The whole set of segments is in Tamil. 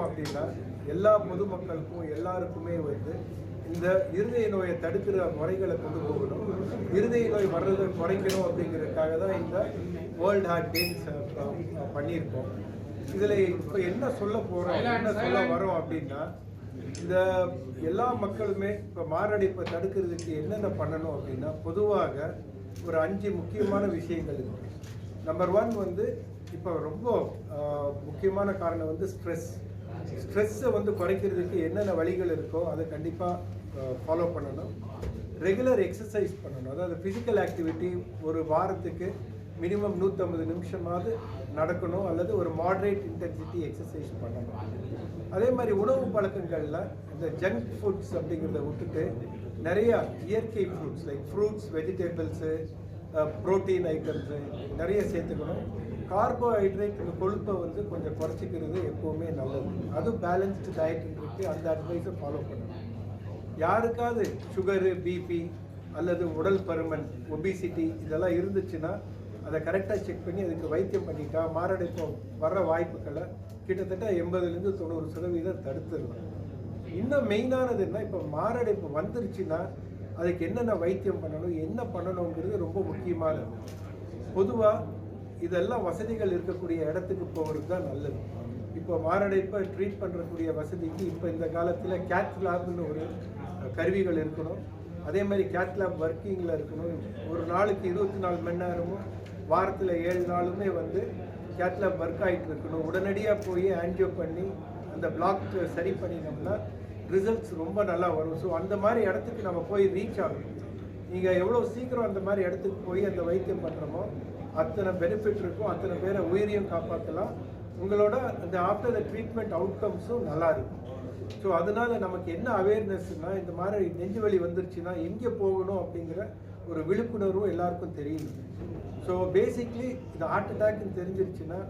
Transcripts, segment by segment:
பண்ணணும் அப்படின்னா எல்லா பொதுமக்களுக்கும் எல்லாருக்குமே வந்து இந்த இருதய நோயை தடுக்கிற முறைகளை கொண்டு போகணும். இருதய நோய் வர்றதை குறைக்கணும் அப்படிங்கிறதுக்காக தான் இந்த வேர்ல்ட் ஹார்ட் டேஸ் பண்ணியிருக்கோம். இதில் இப்போ என்ன சொல்ல போகிறோம் என்ன சொல்ல வரோம் அப்படின்னா இந்த எல்லா மக்களுமே இப்போ மாரடைப்பை தடுக்கிறதுக்கு என்னென்ன பண்ணணும் அப்படின்னா பொதுவாக ஒரு அஞ்சு முக்கியமான விஷயங்கள் இருக்கு. நம்பர் ஒன் வந்து இப்போ ரொம்ப முக்கியமான காரணம் வந்து ஸ்ட்ரெஸ் ஸ்ட்ரெஸ்ஸை வந்து குறைக்கிறதுக்கு என்னென்ன வழிகள் இருக்கோ அதை கண்டிப்பாக ஃபாலோ பண்ணணும். ரெகுலர் எக்ஸசைஸ் பண்ணணும். அதாவது ஃபிசிக்கல் ஆக்டிவிட்டி ஒரு வாரத்துக்கு மினிமம் நூற்றம்பது நிமிஷமாவது நடக்கணும் அல்லது ஒரு மாடரேட் இன்டென்சிட்டி எக்ஸசைஸ் பண்ணணும். அதே மாதிரி உணவு பழக்கங்களில் இந்த ஜங்க் ஃபுட்ஸ் அப்படிங்கிறத விட்டுட்டு நிறையா இயற்கை fruits like fruits vegetables protein items நிறைய சேர்த்துக்கணும். கார்போஹைட்ரேட் இந்த கொழுப்பை வந்து கொஞ்சம் குறைச்சிக்கிறது எப்போவுமே நல்லது. அதுவும் பேலன்ஸ்டு டயட் இருக்கு. அந்த அட்வைஸை ஃபாலோ பண்ணணும். யாருக்காவது சுகரு பிபி அல்லது உடல் பருமன் ஒபிசிட்டி இதெல்லாம் இருந்துச்சுன்னா அதை கரெக்டாக செக் பண்ணி அதுக்கு வைத்தியம் பண்ணிட்டா மாரடைப்பு வர்ற வாய்ப்புகளை கிட்டத்தட்ட எண்பதுலேருந்து தொண்ணூறு சதவீதம் தடுத்துடலாம். இன்னும் மெயினானது என்ன? இப்போ மாரடைப்பு வந்துருச்சுன்னா அதுக்கு என்னென்ன வைத்தியம் பண்ணணும் என்ன பண்ணணுங்கிறது ரொம்ப முக்கியமானது பொதுவாக இதெல்லாம் வசதிகள் இருக்கக்கூடிய இடத்துக்கு போகிறது தான் நல்லது. இப்போ மாரடைப்பை ட்ரீட் பண்ணுறக்கூடிய வசதிக்கு இப்போ இந்த காலத்தில் கேத் லேப்னு ஒரு கருவிகள் இருக்கணும். அதே மாதிரி கேத் லேப் ஒர்க்கிங்கில் இருக்கணும். ஒரு நாளுக்கு இருபத்தி நாலு மணி நேரமும் வாரத்தில் ஏழு நாளுமே வந்து கேத் லேப் ஒர்க் ஆகிட்டு இருக்கணும். உடனடியாக போய் ஆன்ஜியோ பண்ணி அந்த பிளாக் சரி பண்ணினோம்னா ரிசல்ட்ஸ் ரொம்ப நல்லா வரும். ஸோ அந்த மாதிரி இடத்துக்கு நம்ம போய் ரீச் ஆகும் நீங்கள் எவ்வளோ சீக்கிரம் அந்த மாதிரி இடத்துக்கு போய் அந்த வைத்தியம் பண்ணுறோமோ அத்தனை பெனிஃபிட் இருக்கும். அத்தனை பேரை உயிரையும் காப்பாற்றலாம் உங்களோட அந்த ஆஃப்டர் த ட்ரீட்மெண்ட் அவுட்கம்ஸும் நல்லா இருக்கும். ஸோ அதனால நமக்கு என்ன அவேர்னஸ்னால் இந்த மாதிரி நெஞ்சு வலி வந்துருச்சுன்னா எங்கே போகணும் அப்படிங்கிற ஒரு விழிப்புணர்வும் எல்லாருக்கும் தெரியும் ஸோ பேசிக்லி இந்த ஹார்ட் அட்டாக்னு தெரிஞ்சிருச்சுன்னா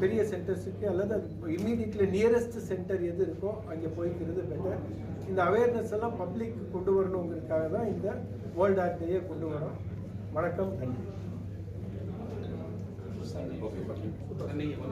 பெரிய சென்டர்ஸுக்கு அல்லது இம்மீடியட்லி நியரஸ்ட் சென்டர் எது இருக்கோ அங்கே போய்க்கிறது பெட்டர் இந்த அவேர்னஸ் எல்லாம் பப்ளிக் கொண்டு வரணுங்கிறதுக்காக தான் இந்த வேர்ல்ட் ஆர்ட் டேயை கொண்டு வரோம். வணக்கம். நன்றி